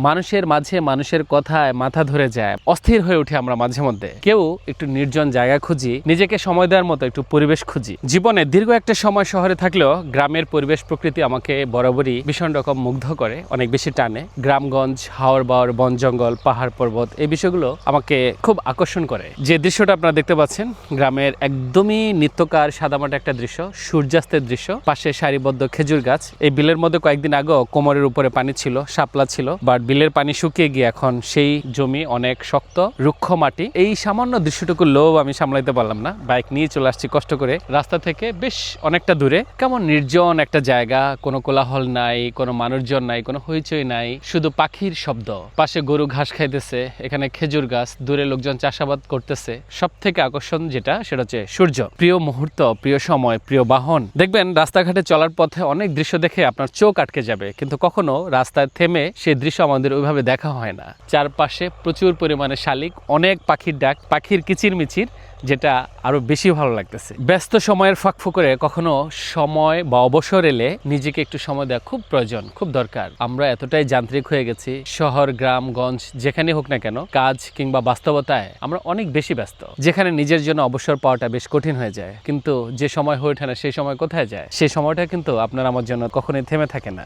মানুষের মাঝে মানুষের কথায় মাথা ধরে যায়। অস্থির হয়ে উঠে আমরা মাঝে মধ্যে। কেউ একটু নির্জন জায়গা খুঁজি, নিজেকে সময় দেওয়ার মতো একটু পরিবেশ খুঁজি। জীবনে দীর্ঘ একটা সময় শহরে থাকলেও গ্রামের পরিবেশ প্রকৃতি আমাকে বরাবরই ভীষণ রকম মুগ্ধ করে, অনেক বেশি টানে। গ্রামগঞ্জ হাওড় বাওয়ার বন জঙ্গল পাহাড় পর্বত, এই বিষয়গুলো আমাকে খুব আকর্ষণ করে। যে দৃশ্যটা আপনারা দেখতে পাচ্ছেন, গ্রামের একদমই নিত্যকার সাদামাটা একটা দৃশ্য, সূর্যাস্তের দৃশ্য। পাশে সারিবদ্ধ খেজুর গাছ। এই বিলের মধ্যে কয়েকদিন আগেও কোমরের উপরে পানি ছিল, শাপলা ছিল বাট বিলের পানি শুকিয়ে গিয়ে এখন সেই জমি অনেক শক্ত, রুক্ষ মাটি। এই সামান্য দৃশ্যটুকু লোভ আমি সামলাইতে পারলাম না। বাইক নিয়ে চলে আসছি কষ্ট করে। রাস্তা থেকে বেশ অনেকটা দূরে। কেমন নির্জন একটা জায়গা, কোনো কোলাহল নাই, কোনো মানুষজন নাই, কোনো হইচই নাই, শুধু পাখির শব্দ। পাশে গরু ঘাস খাইতেছে, এখানে খেজুর গাছ, দূরে লোকজন চাষাবাদ করতেছে। সব থেকে আকর্ষণ যেটা, সেটা হচ্ছে সূর্য। প্রিয় মুহূর্ত, প্রিয় সময়, প্রিয় বাহন। দেখবেন, রাস্তাঘাটে চলার পথে অনেক দৃশ্য দেখে আপনার চোখ আটকে যাবে। কিন্তু কখনো রাস্তায় থেমে সেই দৃশ্য আমাদের ওইভাবে দেখা হয় না। চারপাশে প্রচুর পরিমাণে শালিক, অনেক পাখির ডাক, পাখির কিচিরমিচির, যেটা আরও বেশি ভালো লাগতেছে। ব্যস্ত সময়ের ফাঁক ফুকরে কখনো সময় বা অবসর এলে নিজেকে একটু সময় দেওয়া খুব প্রয়োজন, খুব দরকার। আমরা এতটাই যান্ত্রিক হয়ে গেছি, শহর, গ্রাম, গঞ্জ যেখানে হোক না কেন, কাজ কিংবা বাস্তবতায় আমরা অনেক বেশি ব্যস্ত। যেখানে নিজের জন্য অবসর পাওয়াটা বেশ কঠিন হয়ে যায়। কিন্তু যে সময় হয়ে ওঠে না সেই সময় কোথায় যায়? সেই সময়টা কিন্তু আপনার আমার জন্য কখনোই থেমে থাকে না।